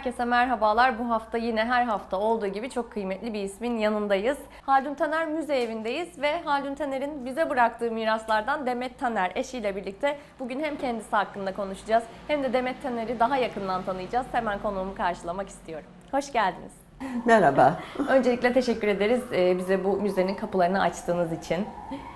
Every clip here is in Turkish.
Herkese merhabalar. Bu hafta yine her hafta olduğu gibi çok kıymetli bir ismin yanındayız. Haldun Taner Müze Evi'ndeyiz ve Haldun Taner'in bize bıraktığı miraslardan Demet Taner eşiyle birlikte bugün hem kendisi hakkında konuşacağız hem de Demet Taner'i daha yakından tanıyacağız. Hemen konuğumu karşılamak istiyorum. Hoş geldiniz. Merhaba, Öncelikle teşekkür ederiz e, bize bu müzenin kapılarını açtığınız için.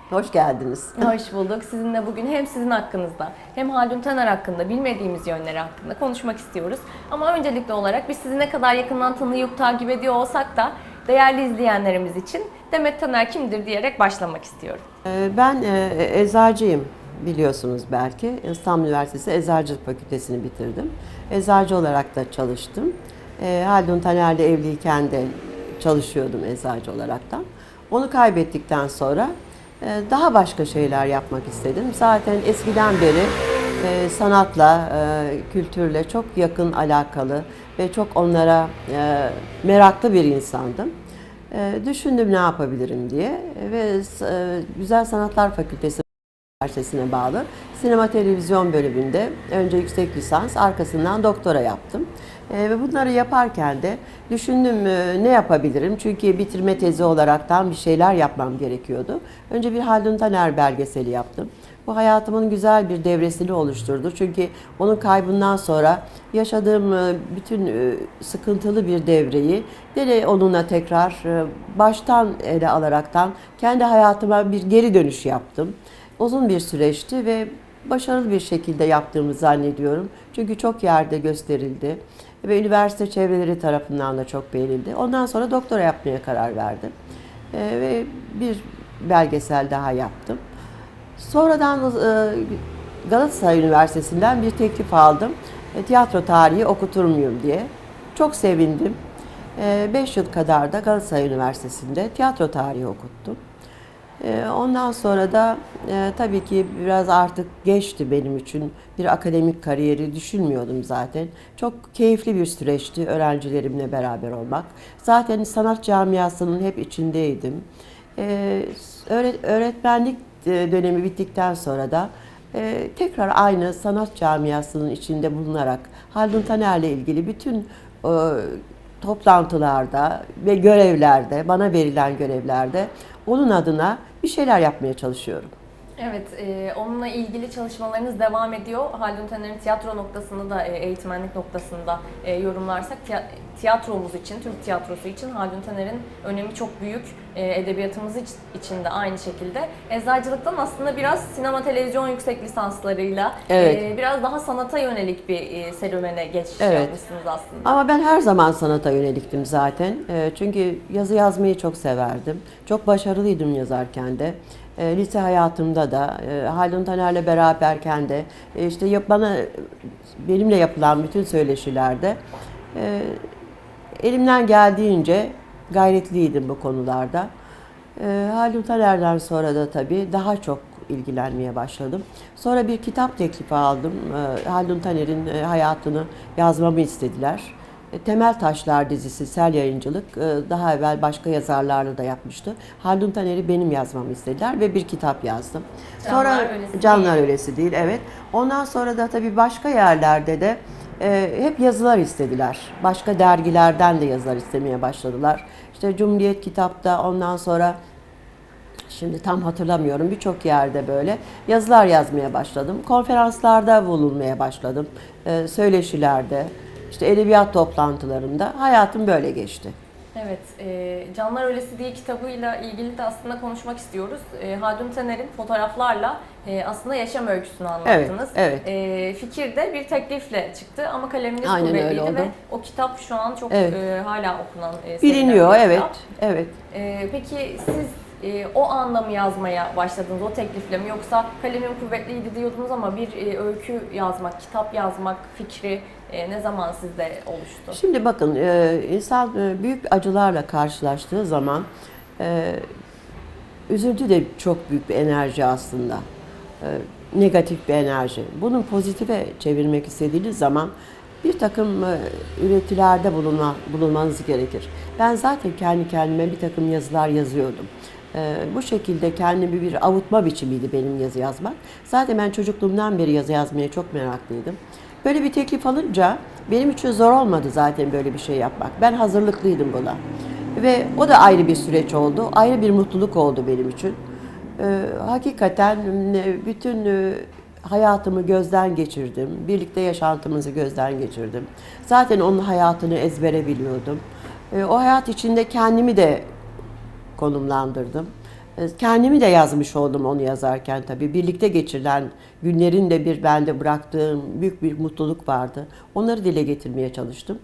hoş geldiniz. Hoş bulduk. Sizinle bugün hem sizin hakkınızda hem Haldun Taner hakkında bilmediğimiz yönleri hakkında konuşmak istiyoruz. Ama öncelikli olarak biz sizi ne kadar yakından tanıyıp takip ediyor olsak da değerli izleyenlerimiz için Demet Taner kimdir diyerek başlamak istiyorum. Ee, Ben e, eczacıyım biliyorsunuz belki. İstanbul Üniversitesi Eczacılık Fakültesini bitirdim. Eczacı olarak da çalıştım. E, Haldun Taner'le evliyken de çalışıyordum eczacı olaraktan. Onu kaybettikten sonra e, daha başka şeyler yapmak istedim. Zaten eskiden beri e, sanatla, e, kültürle çok yakın alakalı ve çok onlara e, meraklı bir insandım. E, düşündüm ne yapabilirim diye ve e, Güzel Sanatlar Fakültesi Üniversitesi'ne bağlı sinema televizyon bölümünde önce yüksek lisans arkasından doktora yaptım. E, ve bunları yaparken de düşündüm e, ne yapabilirim çünkü bitirme tezi olaraktan bir şeyler yapmam gerekiyordu. Önce bir Haldun Taner belgeseli yaptım. Bu hayatımın güzel bir devresini oluşturdu. Çünkü onun kaybından sonra yaşadığım e, bütün e, sıkıntılı bir devreyi gene onunla tekrar e, baştan ele alaraktan kendi hayatıma bir geri dönüş yaptım. Uzun bir süreçti ve başarılı bir şekilde yaptığımı zannediyorum. Çünkü çok yerde gösterildi ve üniversite çevreleri tarafından da çok beğenildi. Ondan sonra doktora yapmaya karar verdim. E, ve bir belgesel daha yaptım. Sonradan e, Galatasaray Üniversitesi'nden bir teklif aldım. E, Tiyatro tarihi okutur muyum diye. Çok sevindim. 5 yıl kadar da Galatasaray Üniversitesi'nde tiyatro tarihi okuttum. E, Ondan sonra da e, tabii ki biraz artık geçti benim için. Bir akademik kariyeri düşünmüyordum zaten. Çok keyifli bir süreçti öğrencilerimle beraber olmak. Zaten sanat camiasının hep içindeydim. E, öğre- Öğretmenlik e, dönemi bittikten sonra da e, tekrar aynı sanat camiasının içinde bulunarak Haldun Taner'le ilgili bütün e, toplantılarda ve görevlerde, bana verilen görevlerde onun adına bir şeyler yapmaya çalışıyorum. Evet, e, onunla ilgili çalışmalarınız devam ediyor. Haldun Taner'in tiyatro noktasını da e, eğitmenlik noktasında e, yorumlarsak tiyatromuz için, Türk tiyatrosu için Haldun Taner'in önemi çok büyük. E, edebiyatımız iç- için de aynı şekilde. Eczacılıktan aslında biraz sinema televizyon yüksek lisanslarıyla Evet. e, biraz daha sanata yönelik bir e, serüvene geçiş Evet. yapmışsınız aslında. Ama ben her zaman sanata yöneliktim zaten. E, Çünkü yazı yazmayı çok severdim. Çok başarılıydım yazarken de. E, Lise hayatımda da, e, Haldun Taner'le beraberken de, e, işte yap- bana benimle yapılan bütün söyleşilerde e, elimden geldiğince gayretliydim bu konularda. E, Haldun Taner'den sonra da tabii daha çok ilgilenmeye başladım. Sonra bir kitap teklifi aldım. E, Haldun Taner'in e, hayatını yazmamı istediler. E, Temel Taşlar dizisi Sel Yayıncılık e, daha evvel başka yazarlarla da yapmıştı. Haldun Taner'i benim yazmamı istediler ve bir kitap yazdım. Canlar Sonra Ölesi Canlar Değil. Değil evet. Ondan sonra da tabii başka yerlerde de e, hep yazılar istediler. Başka dergilerden de yazılar istemeye başladılar. İşte Cumhuriyet Kitap'ta ondan sonra Şimdi tam hatırlamıyorum birçok yerde böyle yazılar yazmaya başladım. Konferanslarda bulunmaya başladım. Ee, söyleşilerde, işte edebiyat toplantılarında hayatım böyle geçti. Evet, e, Canlar Ölesi diye kitabıyla ilgili de aslında konuşmak istiyoruz. E, Haldun Taner'in fotoğraflarla e, aslında yaşam öyküsünü anlattınız. evet. E, fikir de bir teklifle çıktı ama kaleminiz Aynen kuvvetliydi ve o kitap şu an çok Evet. e, hala okunan, e, Biliniyor evet, kitap. evet. E, peki siz e, o anda mı yazmaya başladınız, o teklifle mi? Yoksa kalemim kuvvetliydi diyordunuz ama bir e, öykü yazmak, kitap yazmak fikri e, ne zaman sizde oluştu? Şimdi bakın e, insan e, büyük acılarla karşılaştığı zaman e, üzüntü de çok büyük bir enerji aslında. E, Negatif bir enerji. Bunu pozitife çevirmek istediğiniz zaman bir takım e, üretilerde bulunma, bulunmanız gerekir. Ben zaten kendi kendime bir takım yazılar yazıyordum. E, Bu şekilde kendimi bir avutma biçimiydi benim yazı yazmak. Zaten ben çocukluğumdan beri yazı yazmaya çok meraklıydım. Böyle bir teklif alınca benim için zor olmadı zaten böyle bir şey yapmak. Ben hazırlıklıydım buna. Ve o da ayrı bir süreç oldu. Ayrı bir mutluluk oldu benim için. Ee, hakikaten e, bütün e, hayatımı gözden geçirdim. Birlikte yaşantımızı gözden geçirdim. Zaten onun hayatını ezbere biliyordum. Ee, o hayat içinde kendimi de konumlandırdım. Ee, Kendimi de yazmış oldum onu yazarken tabii. Birlikte geçirilen günlerin de bir bende bıraktığım büyük bir mutluluk vardı. Onları dile getirmeye çalıştım.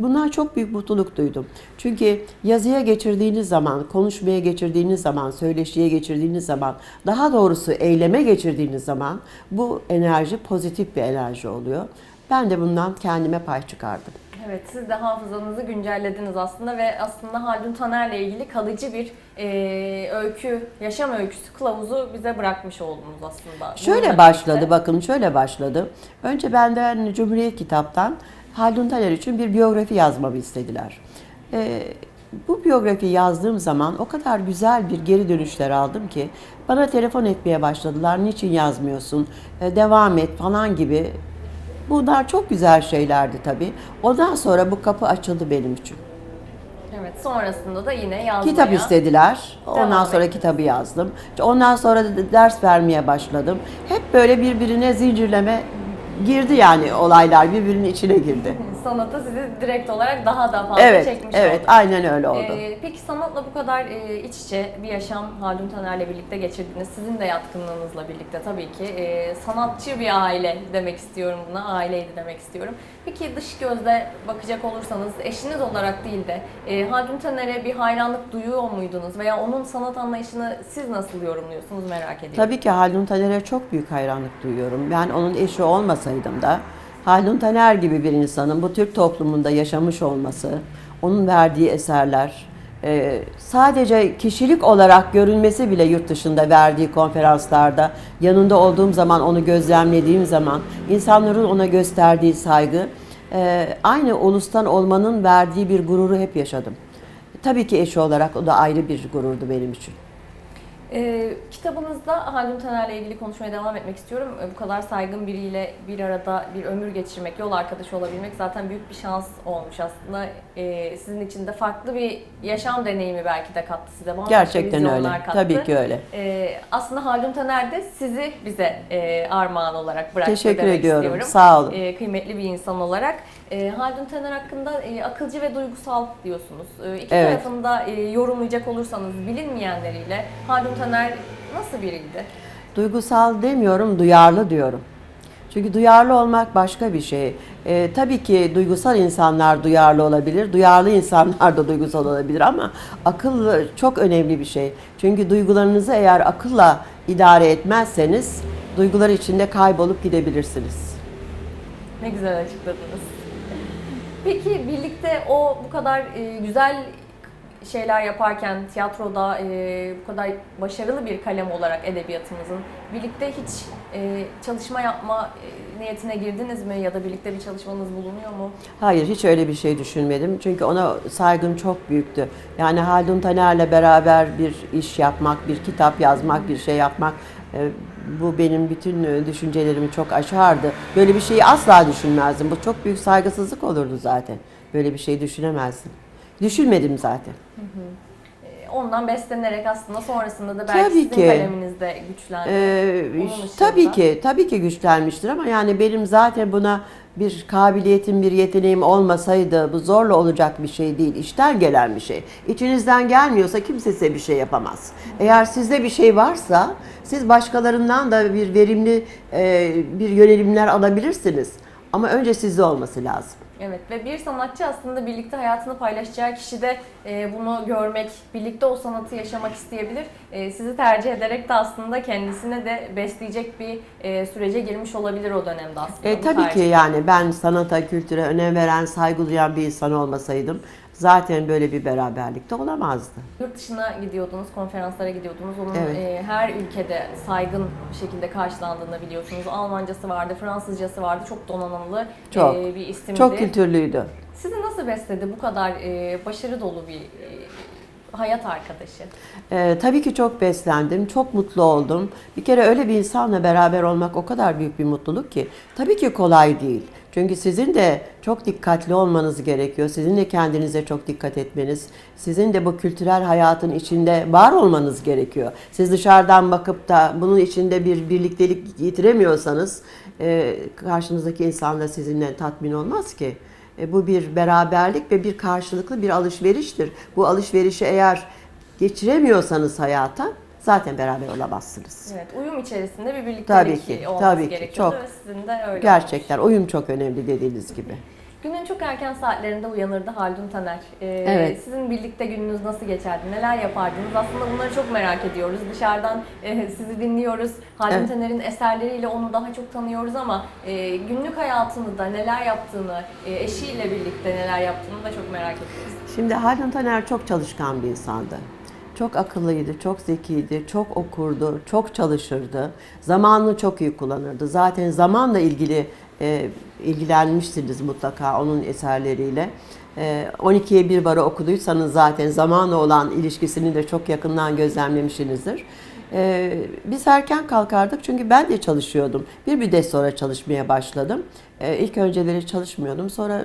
Bunlar çok büyük mutluluk duydum. Çünkü yazıya geçirdiğiniz zaman, konuşmaya geçirdiğiniz zaman, söyleşiye geçirdiğiniz zaman, daha doğrusu eyleme geçirdiğiniz zaman bu enerji pozitif bir enerji oluyor. Ben de bundan kendime pay çıkardım. Evet, siz de hafızanızı güncellediniz aslında ve aslında Haldun Taner'le ilgili kalıcı bir e, öykü, yaşam öyküsü kılavuzu bize bırakmış oldunuz aslında. Şöyle Bununla başladı birlikte. bakın şöyle başladı. Önce benden Cumhuriyet kitaptan Haldun Taner için bir biyografi yazmamı istediler. Ee, bu biyografi yazdığım zaman o kadar güzel bir geri dönüşler aldım ki bana telefon etmeye başladılar. Niçin yazmıyorsun? Ee, devam et falan gibi. Bunlar çok güzel şeylerdi tabii. Ondan sonra bu kapı açıldı benim için. Evet, sonrasında da yine yazmaya. Kitap istediler. Ondan devam sonra ettiniz. kitabı yazdım. Ondan sonra da ders vermeye başladım. Hep böyle birbirine zincirleme girdi yani olaylar birbirinin içine girdi. Sanata sizi direkt olarak daha da fazla Evet, çekmiş evet oldu. aynen öyle oldu. Ee, peki sanatla bu kadar e, iç içe bir yaşam Haldun Taner'le birlikte geçirdiniz. Sizin de yatkınlığınızla birlikte tabii ki. Ee, sanatçı bir aile demek istiyorum buna. Aileydi demek istiyorum. Peki dış gözle bakacak olursanız eşiniz olarak değil de e, Haldun Taner'e bir hayranlık duyuyor muydunuz? Veya onun sanat anlayışını siz nasıl yorumluyorsunuz merak ediyorum. Tabii ki Haldun Taner'e çok büyük hayranlık duyuyorum. Ben onun eşi olmasaydım da Haldun Taner gibi bir insanın bu Türk toplumunda yaşamış olması, onun verdiği eserler, e, sadece kişilik olarak görünmesi bile yurt dışında verdiği konferanslarda, yanında olduğum zaman onu gözlemlediğim zaman, insanların ona gösterdiği saygı, e, aynı ulustan olmanın verdiği bir gururu hep yaşadım. Tabii ki eşi olarak o da ayrı bir gururdu benim için. Ee, kitabınızda Haldun Taner'le ilgili konuşmaya devam etmek istiyorum. Ee, bu kadar saygın biriyle bir arada bir ömür geçirmek, yol arkadaşı olabilmek zaten büyük bir şans olmuş aslında. Ee, sizin için de farklı bir yaşam deneyimi belki de kattı size. Bambaşka Gerçekten öyle. kattı. Tabii ki öyle. Ee, aslında Haldun Taner de sizi bize e, armağan olarak bıraktı Teşekkür demek ediyorum. istiyorum. Sağ olun. Ee, kıymetli bir insan olarak. Ee, Haldun Taner hakkında e, akılcı ve duygusal diyorsunuz. Ee, iki Evet. tarafında e, yorumlayacak olursanız bilinmeyenleriyle Haldun Taner nasıl biriydi? Duygusal demiyorum, duyarlı diyorum. Çünkü duyarlı olmak başka bir şey. Ee, tabii ki duygusal insanlar duyarlı olabilir, duyarlı insanlar da duygusal olabilir ama akıl çok önemli bir şey. Çünkü duygularınızı eğer akılla idare etmezseniz duygular içinde kaybolup gidebilirsiniz. Ne güzel açıkladınız. Peki birlikte o bu kadar e, güzel şeyler yaparken tiyatroda e, bu kadar başarılı bir kalem olarak edebiyatımızın birlikte hiç e, çalışma yapma niyetine girdiniz mi ya da birlikte bir çalışmanız bulunuyor mu? Hayır hiç öyle bir şey düşünmedim. Çünkü ona saygım çok büyüktü. Yani Haldun Taner'le beraber bir iş yapmak, bir kitap yazmak, bir şey yapmak bu benim bütün e, düşüncelerimi çok aşardı. Böyle bir şeyi asla düşünmezdim. Bu çok büyük saygısızlık olurdu zaten. Böyle bir şey düşünemezdim. Düşünmedim zaten. E, Ondan beslenerek aslında sonrasında da belki Tabii sizin ki. kaleminiz de güçlendi. Ee, tabii ki, tabii ki güçlenmiştir ama yani benim zaten buna bir kabiliyetim, bir yeteneğim olmasaydı bu zorla olacak bir şey değil. İşten gelen bir şey. İçinizden gelmiyorsa kimse size bir şey yapamaz. Eğer sizde bir şey varsa siz başkalarından da bir verimli e, bir yönelimler alabilirsiniz. Ama önce sizde olması lazım. Evet ve bir sanatçı aslında birlikte hayatını paylaşacağı kişi de e, bunu görmek, birlikte o sanatı yaşamak isteyebilir. E, sizi tercih ederek de aslında kendisine de besleyecek bir e, sürece girmiş olabilir o dönemde aslında. E, tabii ki yani ben sanata, kültüre önem veren, saygı duyan bir insan olmasaydım zaten böyle bir beraberlikte olamazdı. Yurt dışına gidiyordunuz, konferanslara gidiyordunuz. Onun Evet. e, her ülkede saygın bir şekilde karşılandığını biliyorsunuz. Almancası vardı, Fransızcası vardı. Çok donanımlı Çok. e, bir isimdi. Çok kültürlüydü. Sizi nasıl besledi bu kadar e, başarı dolu bir e, hayat arkadaşı. Ee, tabii ki çok beslendim, çok mutlu oldum. Bir kere öyle bir insanla beraber olmak o kadar büyük bir mutluluk ki. Tabii ki kolay değil. Çünkü sizin de çok dikkatli olmanız gerekiyor. Sizin de kendinize çok dikkat etmeniz, sizin de bu kültürel hayatın içinde var olmanız gerekiyor. Siz dışarıdan bakıp da bunun içinde bir birliktelik yitiremiyorsanız e, karşınızdaki insan da sizinle tatmin olmaz ki. E, bu bir beraberlik ve bir karşılıklı bir alışveriştir. Bu alışverişi eğer geçiremiyorsanız hayata zaten beraber olamazsınız. Evet, uyum içerisinde bir birliktelik Tabii ki, olması tabii ki, çok. sizin de öyle Gerçekten uyum çok önemli dediğiniz gibi. Günün çok erken saatlerinde uyanırdı Haldun Taner. Ee, Evet. Sizin birlikte gününüz nasıl geçerdi? Neler yapardınız? Aslında bunları çok merak ediyoruz. Dışarıdan e, sizi dinliyoruz. Haldun Evet. Taner'in eserleriyle onu daha çok tanıyoruz ama e, günlük hayatını da neler yaptığını, e, eşiyle birlikte neler yaptığını da çok merak ediyoruz. Şimdi Haldun Taner çok çalışkan bir insandı. Çok akıllıydı, çok zekiydi, çok okurdu, çok çalışırdı. Zamanını çok iyi kullanırdı. Zaten zamanla ilgili e, ilgilenmişsiniz mutlaka onun eserleriyle. E, 12'ye bir bara okuduysanız zaten zamanla olan ilişkisini de çok yakından gözlemlemişsinizdir. E, biz erken kalkardık çünkü ben de çalışıyordum. Bir müddet sonra çalışmaya başladım. E, ilk önceleri çalışmıyordum. Sonra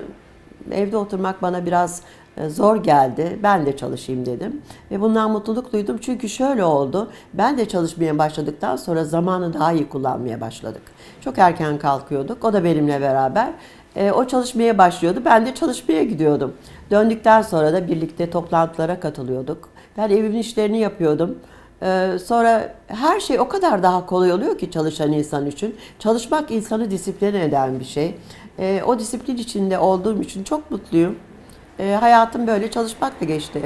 evde oturmak bana biraz zor geldi. Ben de çalışayım dedim. Ve bundan mutluluk duydum. Çünkü şöyle oldu. Ben de çalışmaya başladıktan sonra zamanı daha iyi kullanmaya başladık. Çok erken kalkıyorduk. O da benimle beraber. E, o çalışmaya başlıyordu. Ben de çalışmaya gidiyordum. Döndükten sonra da birlikte toplantılara katılıyorduk. Ben evimin işlerini yapıyordum. Ee, sonra her şey o kadar daha kolay oluyor ki çalışan insan için. Çalışmak insanı disipline eden bir şey. Ee, o disiplin içinde olduğum için çok mutluyum. Ee, hayatım böyle çalışmakla geçti.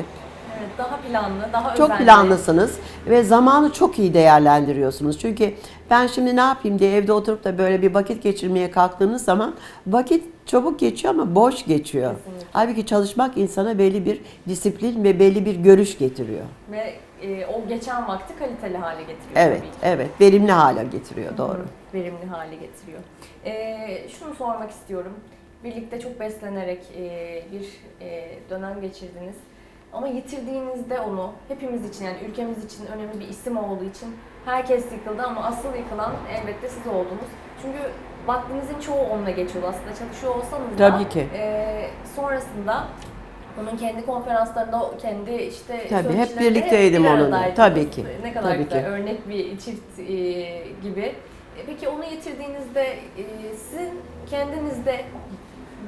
Evet, daha planlı, daha Çok özenli. planlısınız ve zamanı çok iyi değerlendiriyorsunuz. Çünkü ben şimdi ne yapayım diye evde oturup da böyle bir vakit geçirmeye kalktığınız zaman vakit çabuk geçiyor ama boş geçiyor. Kesinlikle. Halbuki çalışmak insana belli bir disiplin ve belli bir görüş getiriyor. Ve e, o geçen vakti kaliteli hale getiriyor Evet, tabii ki. evet. Verimli hale getiriyor doğru. verimli hale getiriyor. Ee, şunu sormak istiyorum. Birlikte çok beslenerek e, bir e, dönem geçirdiniz. Ama yitirdiğinizde onu hepimiz için yani ülkemiz için önemli bir isim olduğu için herkes yıkıldı ama asıl yıkılan elbette siz oldunuz. Çünkü vaktinizin çoğu onunla geçiyordu aslında çalışıyor olsanız da. Tabii ki. e, sonrasında onun kendi konferanslarında, kendi işte Tabii, hep birlikteydim bir onunla. Tabii ki, Ne kadar tabii güzel, ki. örnek bir çift e, gibi. E, Peki onu yitirdiğinizde e, sizin kendinizde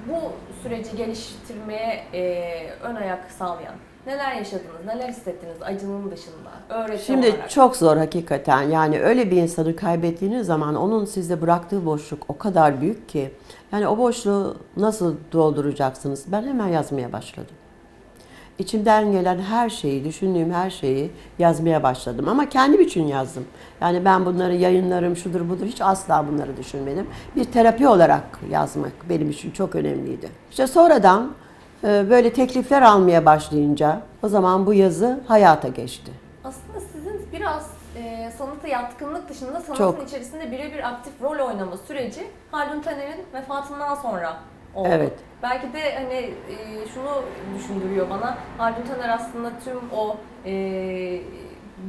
bu süreci geliştirmeye e, ön ayak sağlayan neler yaşadınız, neler hissettiniz acının dışında, öğretim Şimdi olarak? çok zor hakikaten. Yani öyle bir insanı kaybettiğiniz zaman onun sizde bıraktığı boşluk o kadar büyük ki. Yani o boşluğu nasıl dolduracaksınız? Ben hemen yazmaya başladım. İçimden gelen her şeyi, düşündüğüm her şeyi yazmaya başladım. Ama kendim için yazdım. Yani ben bunları yayınlarım, şudur budur hiç asla bunları düşünmedim. Bir terapi olarak yazmak benim için çok önemliydi. İşte sonradan e, böyle teklifler almaya başlayınca o zaman bu yazı hayata geçti. Aslında sizin biraz e, sanata yatkınlık dışında sanatın Çok. içerisinde birebir aktif rol oynama süreci Haldun Taner'in vefatından sonra oldu. Evet. Belki de hani e, şunu düşündürüyor bana. Haldun Taner aslında tüm o e,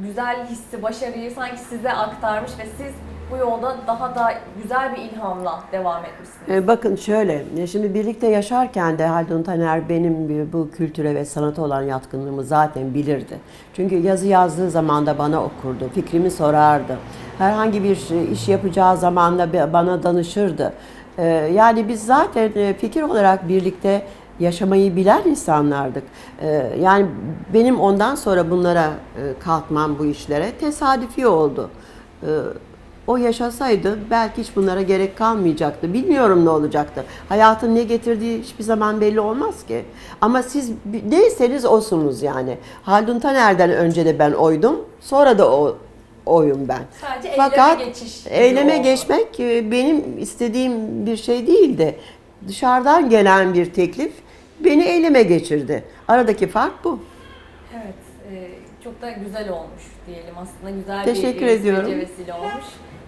güzel hissi, başarıyı sanki size aktarmış ve siz bu yolda daha da güzel bir ilhamla devam etmişsiniz. E, Bakın şöyle, e, şimdi birlikte yaşarken de Haldun Taner benim bu kültüre ve sanata olan yatkınlığımı zaten bilirdi. Çünkü yazı yazdığı zaman da bana okurdu, fikrimi sorardı. Herhangi bir e, iş yapacağı zaman da bana danışırdı. E, Yani biz zaten e, fikir olarak birlikte yaşamayı bilen insanlardık. E, Yani benim ondan sonra bunlara e, kalkmam bu işlere tesadüfi oldu. E, o yaşasaydı belki hiç bunlara gerek kalmayacaktı. Bilmiyorum ne olacaktı. Hayatın ne getirdiği hiçbir zaman belli olmaz ki. Ama siz neyseniz osunuz yani. Haldun Taner'den önce de ben oydum. Sonra da o oyum ben. Sadece Fakat eyleme geçiş. eyleme oldu. geçmek e, benim istediğim bir şey değildi. Dışarıdan gelen bir teklif beni eyleme geçirdi. Aradaki fark bu. Evet, e, çok da güzel olmuş diyelim aslında. Güzel Teşekkür bir ediyorum. vesile olmuş.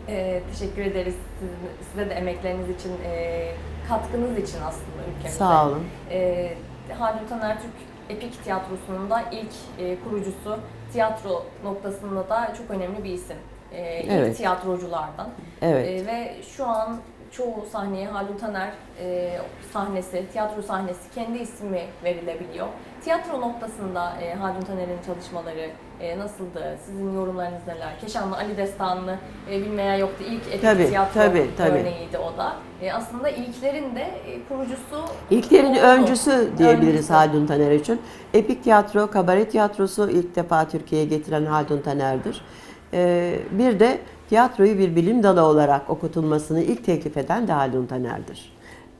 E, teşekkür ederiz sizin- size de emekleriniz için, e, katkınız için aslında ülkemize. Sağ olun. E, Taner Türk Epik Tiyatrosu'nun da ilk e, kurucusu, tiyatro noktasında da çok önemli bir isim. E, ilk Evet. tiyatroculardan. Evet. E, ve şu an çoğu sahneye Haldun Taner e, sahnesi, tiyatro sahnesi kendi ismi verilebiliyor. Tiyatro noktasında e, Haldun Taner'in çalışmaları e, nasıldı? Sizin yorumlarınız neler? Keşanlı Ali Destanlı e, bilmeyen yoktu. İlk epik Tabii, tiyatro tabii, tabii. örneğiydi o da. E, aslında ilklerin de e, kurucusu İlklerin oldu. öncüsü diyebiliriz Öncüsü. Haldun Taner için. Epik tiyatro, kabaret tiyatrosu ilk defa Türkiye'ye getiren Haldun Taner'dir. Ee, bir de tiyatroyu bir bilim dalı olarak okutulmasını ilk teklif eden de Haldun Taner'dir.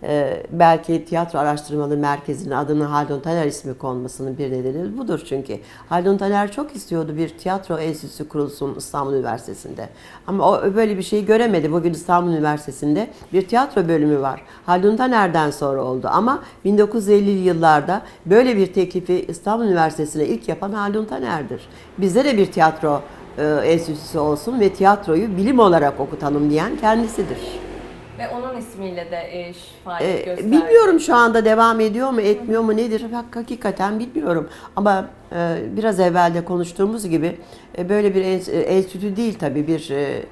Ee, belki Tiyatro Araştırmaları Merkezi'nin adına Haldun Taner ismi konmasının bir nedeni budur çünkü. Haldun Taner çok istiyordu bir tiyatro enstitüsü kurulsun İstanbul Üniversitesi'nde. Ama o böyle bir şey göremedi. Bugün İstanbul Üniversitesi'nde bir tiyatro bölümü var. Haldun Taner'den sonra oldu ama 1950'li yıllarda böyle bir teklifi İstanbul Üniversitesi'ne ilk yapan Haldun Taner'dir. Bizde de bir tiyatro e, enstitüsü olsun ve tiyatroyu bilim olarak okutalım diyen kendisidir. Ve onun ismiyle de e, faaliyet Ee, gösterdi. bilmiyorum şu anda devam ediyor mu, etmiyor mu, nedir? Hak- Hakikaten bilmiyorum. Ama e, biraz evvel de konuştuğumuz gibi e, böyle bir e, enstitü değil tabii bir e,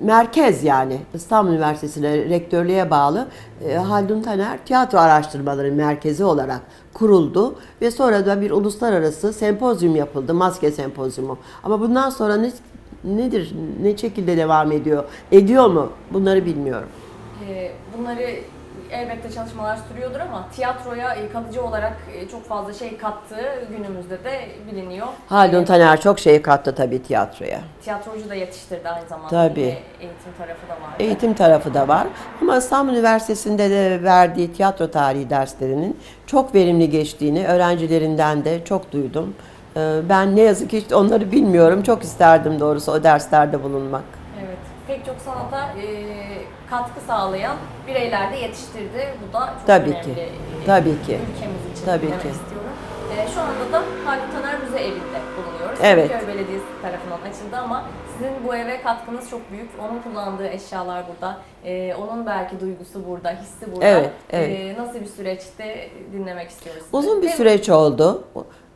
merkez yani İstanbul Üniversitesi'ne rektörlüğe bağlı e, Haldun Taner Tiyatro Araştırmaları Merkezi olarak kuruldu ve sonra da bir uluslararası sempozyum yapıldı, maske sempozyumu. Ama bundan sonra ne, nedir, ne şekilde devam ediyor, ediyor mu bunları bilmiyorum. E, bunları elbette çalışmalar sürüyordur ama tiyatroya e, kalıcı olarak e, çok fazla şey kattığı günümüzde de biliniyor. Haldun E, Taner çok şey kattı tabii tiyatroya. Tiyatrocu da yetiştirdi aynı zamanda. Tabii. Eğitim tarafı da vardı. Eğitim tarafı da var. Ama İstanbul Üniversitesi'nde de verdiği tiyatro tarihi derslerinin çok verimli geçtiğini öğrencilerinden de çok duydum. Ee, Ben ne yazık ki hiç onları bilmiyorum. Çok isterdim doğrusu o derslerde bulunmak. Evet. Pek çok sanata e, katkı sağlayan bireyler de yetiştirdi. Bu da çok Tabii önemli. ki. e, Tabii ki. Ülkemiz için Tabii ki. istiyorum. E, şu anda da Haldun Taner Müze Evi'nde bulunuyoruz. Evet. Köy Belediyesi tarafından açıldı ama sizin bu eve katkınız çok büyük. Onun kullandığı eşyalar burada. E, onun belki duygusu burada, hissi burada. Evet, evet. E, nasıl bir süreçte dinlemek istiyoruz. Uzun bir süreç oldu.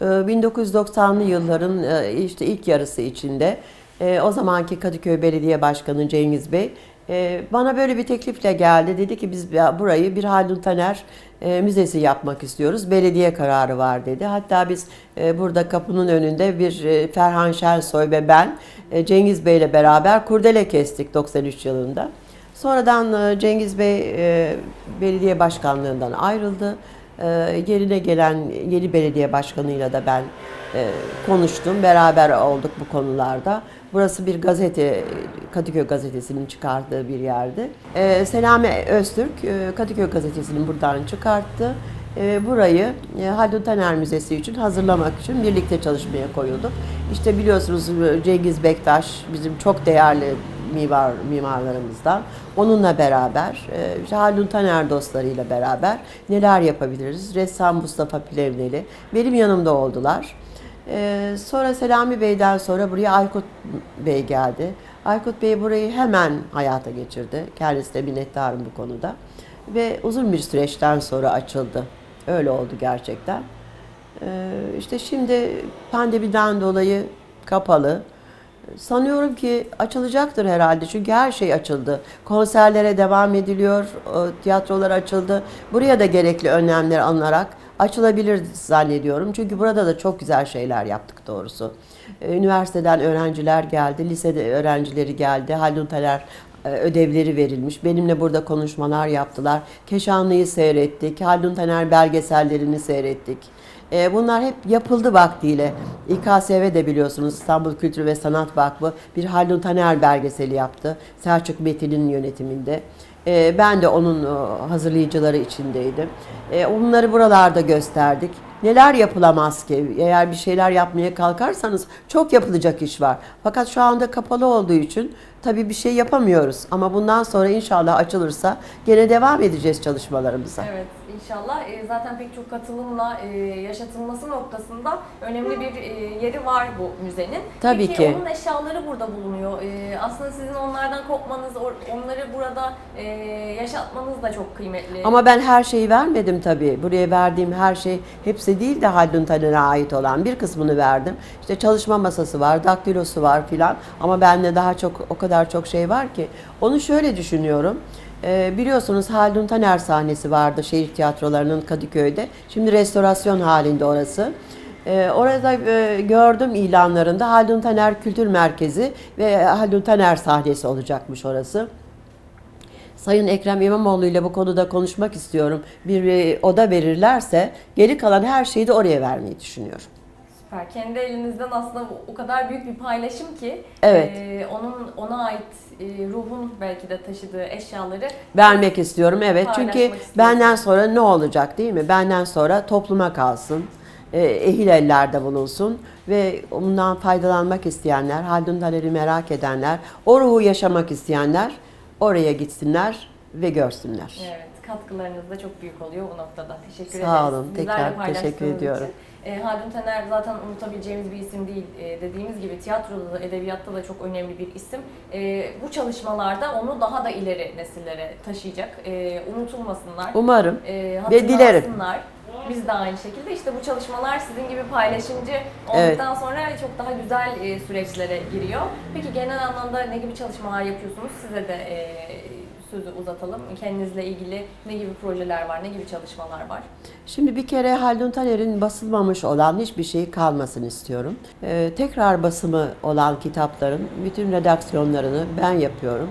Ee, 1990'lı yılların e, işte ilk yarısı içinde e, o zamanki Kadıköy Belediye Başkanı Cengiz Bey e, bana böyle bir teklifle geldi. Dedi ki biz burayı bir Haldun Taner müzesi yapmak istiyoruz. Belediye kararı var dedi. Hatta biz burada kapının önünde bir Ferhan Şensoy ve ben Cengiz Bey ile beraber kurdele kestik 93 yılında. Sonradan Cengiz Bey belediye başkanlığından ayrıldı. E, yerine gelen yeni belediye başkanıyla da ben e, konuştum. Beraber olduk bu konularda. Burası bir gazete, Kadıköy Gazetesi'nin çıkardığı bir yerdi. E, Selami Öztürk, e, Kadıköy Gazetesi'nin buradan çıkarttı. E, burayı e, Haldun Taner Müzesi için hazırlamak için birlikte çalışmaya koyulduk. İşte biliyorsunuz Cengiz Bektaş bizim çok değerli mimar mimarlarımızdan. Onunla beraber, e, işte Taner dostlarıyla beraber neler yapabiliriz? Ressam Mustafa Plevneli benim yanımda oldular. E, sonra Selami Bey'den sonra buraya Aykut Bey geldi. Aykut Bey burayı hemen hayata geçirdi. Kendisine minnettarım bu konuda. Ve uzun bir süreçten sonra açıldı. Öyle oldu gerçekten. Ee, işte şimdi pandemiden dolayı kapalı. Sanıyorum ki açılacaktır herhalde çünkü her şey açıldı. Konserlere devam ediliyor, o tiyatrolar açıldı. Buraya da gerekli önlemler alınarak açılabilir zannediyorum. Çünkü burada da çok güzel şeyler yaptık doğrusu. Ee, Üniversiteden öğrenciler geldi, lisede öğrencileri geldi. Haldun Taner e, ödevleri verilmiş. Benimle burada konuşmalar yaptılar. Keşanlı'yı seyrettik. Haldun Taner belgesellerini seyrettik. E, Bunlar hep yapıldı vaktiyle. İKSV de biliyorsunuz İstanbul Kültür ve Sanat Vakfı bir Haldun Taner belgeseli yaptı. Selçuk Metin'in yönetiminde. E, Ben de onun e, hazırlayıcıları içindeydim. E, Onları buralarda gösterdik. Neler yapılamaz ki? Eğer bir şeyler yapmaya kalkarsanız çok yapılacak iş var. Fakat şu anda kapalı olduğu için tabii bir şey yapamıyoruz. Ama bundan sonra inşallah açılırsa gene devam edeceğiz çalışmalarımıza. Evet inşallah. E, zaten pek çok katılımla e, yaşatılması noktasında önemli bir e, yeri var bu müzenin. Tabii Peki ki. onun eşyaları burada bulunuyor. E, aslında sizin onlardan kopmanız, onları burada e, yaşatmanız da çok kıymetli. Ama ben her şeyi vermedim tabii. Buraya verdiğim her şey hepsi değil de Haldun Taner'e ait olan bir kısmını verdim. İşte çalışma masası var, daktilosu var filan. Ama bende daha çok o kadar çok şey var ki. Onu şöyle düşünüyorum. Ee, biliyorsunuz Haldun Taner sahnesi vardı şehir tiyatrolarının Kadıköy'de. Şimdi restorasyon halinde orası. Ee, orada e, gördüm ilanlarında Haldun Taner Kültür Merkezi ve Haldun Taner sahnesi olacakmış orası. Sayın Ekrem İmamoğlu ile bu konuda konuşmak istiyorum. Bir e, oda verirlerse geri kalan her şeyi de oraya vermeyi düşünüyorum. Süper. Kendi elinizden aslında o kadar büyük bir paylaşım ki Evet. e, onun ona ait e, ruhun belki de taşıdığı eşyaları Vermek istiyorum evet. Çünkü istiyorsun. benden sonra ne olacak değil mi? Benden sonra topluma kalsın. e, ehil ellerde bulunsun ve ondan faydalanmak isteyenler, Haldun Taner'i merak edenler, o ruhu yaşamak isteyenler oraya gitsinler ve görsünler. Evet, katkılarınız da çok büyük oluyor bu noktada. Teşekkür Sağ ederiz. olun, Bizlerle tekrar teşekkür ediyorum. için. E, Haldun Taner zaten unutabileceğimiz bir isim değil. E, dediğimiz gibi tiyatroda da, edebiyatta da çok önemli bir isim. E, bu çalışmalarda onu daha da ileri nesillere taşıyacak. E, unutulmasınlar. Umarım e, Ve dilerim. Biz de aynı şekilde işte bu çalışmalar sizin gibi paylaşımcı Evet. olduktan sonra çok daha güzel e, süreçlere giriyor. Peki genel anlamda ne gibi çalışmalar yapıyorsunuz? Size de e, sözü uzatalım. Kendinizle ilgili ne gibi projeler var, ne gibi çalışmalar var? Şimdi bir kere Haldun Taner'in basılmamış olan hiçbir şey kalmasın istiyorum. Ee, tekrar basımı olan kitapların bütün redaksiyonlarını ben yapıyorum.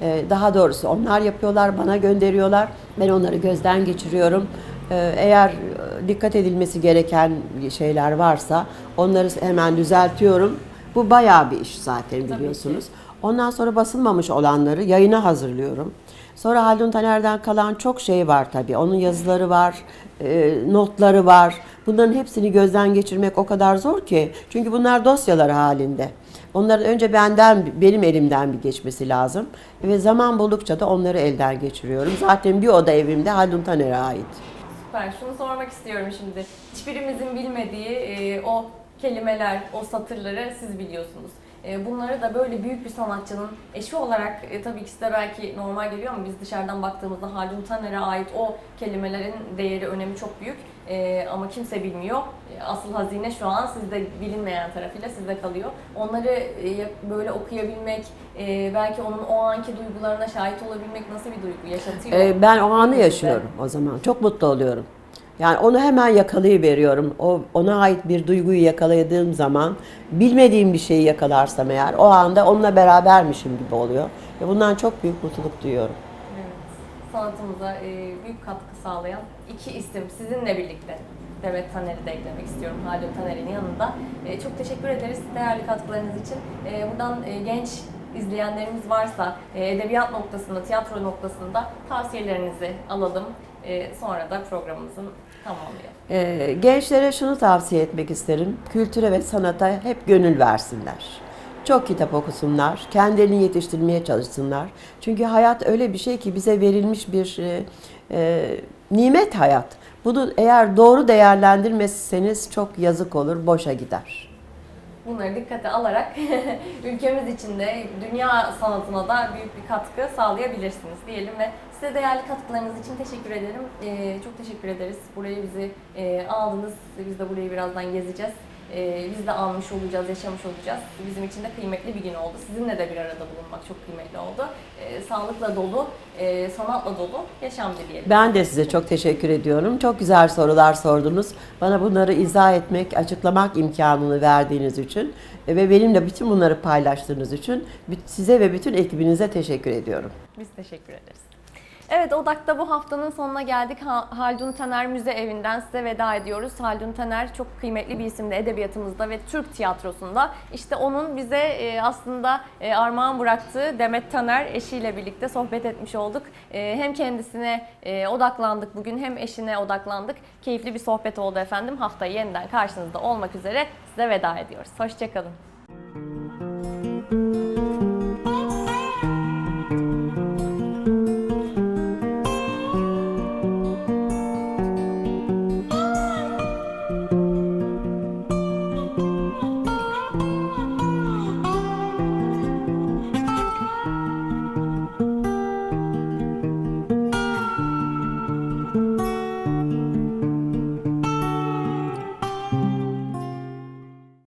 Ee, daha doğrusu onlar yapıyorlar, bana gönderiyorlar. Ben onları gözden geçiriyorum. Ee, eğer e, dikkat edilmesi gereken şeyler varsa onları hemen düzeltiyorum. Bu bayağı bir iş zaten biliyorsunuz. Ondan sonra basılmamış olanları yayına hazırlıyorum. Sonra Haldun Taner'den kalan çok şey var tabii. Onun yazıları var, e, notları var. Bunların hepsini gözden geçirmek o kadar zor ki. Çünkü bunlar dosyalar halinde. Onların önce benden, benim elimden bir geçmesi lazım. Ve zaman buldukça da onları elden geçiriyorum. Zaten bir oda evimde Haldun Taner'e ait. Süper. Şunu sormak istiyorum şimdi. Hiçbirimizin bilmediği e, o kelimeler, o satırları siz biliyorsunuz. E, bunları da böyle büyük bir sanatçının eşi olarak e, tabii ki size belki normal geliyor ama biz dışarıdan baktığımızda Haldun Taner'e ait o kelimelerin değeri, önemi çok büyük. E, ama kimse bilmiyor. E, asıl hazine şu an sizde bilinmeyen tarafıyla sizde kalıyor. Onları e, böyle okuyabilmek, e, belki onun o anki duygularına şahit olabilmek nasıl bir duygu yaşatıyor? Ee, ben o anı yaşıyorum o zaman. Çok mutlu oluyorum. Yani onu hemen yakalayıveriyorum. O ona ait bir duyguyu yakaladığım zaman bilmediğim bir şeyi yakalarsam eğer o anda onunla berabermişim gibi oluyor. Ve bundan çok büyük mutluluk duyuyorum. Evet, sanatımıza e, büyük katkı sağlayan iki isim sizinle birlikte. Demet Taner'i de eklemek istiyorum Haldun Taner'in yanında. E, çok teşekkür ederiz değerli katkılarınız için. E, buradan genç izleyenlerimiz varsa edebiyat noktasında, tiyatro noktasında tavsiyelerinizi alalım. E, sonra da programımızın tamamlayalım. Ee, gençlere şunu tavsiye etmek isterim. Kültüre ve sanata hep gönül versinler. Çok kitap okusunlar, kendilerini yetiştirmeye çalışsınlar. Çünkü hayat öyle bir şey ki bize verilmiş bir e, e, nimet hayat. Bunu eğer doğru değerlendirmezseniz çok yazık olur, boşa gider. Bunları dikkate alarak ülkemiz için de dünya sanatına da büyük bir katkı sağlayabilirsiniz diyelim ve size değerli katkılarınız için teşekkür ederim. Ee, çok teşekkür ederiz. Buraya bizi e, aldınız. Biz de burayı birazdan gezeceğiz. Ee, biz de almış olacağız, yaşamış olacağız. Bizim için de kıymetli bir gün oldu. Sizinle de bir arada bulunmak çok kıymetli oldu. Ee, sağlıkla dolu, e, sanatla dolu yaşam dileyelim. Ben de size çok teşekkür ediyorum. Çok güzel sorular sordunuz. Bana bunları izah etmek, açıklamak imkanını verdiğiniz için ve benimle bütün bunları paylaştığınız için size ve bütün ekibinize teşekkür ediyorum. Biz teşekkür ederiz. Evet Odak'ta bu haftanın sonuna geldik. Ha- Haldun Taner Müze Evi'nden size veda ediyoruz. Haldun Taner çok kıymetli bir isimdi edebiyatımızda ve Türk tiyatrosunda. İşte onun bize e, aslında e, armağan bıraktığı Demet Taner eşiyle birlikte sohbet etmiş olduk. E, hem kendisine odaklandık bugün hem eşine odaklandık. Keyifli bir sohbet oldu efendim. Haftaya yeniden karşınızda olmak üzere size veda ediyoruz. Hoşçakalın.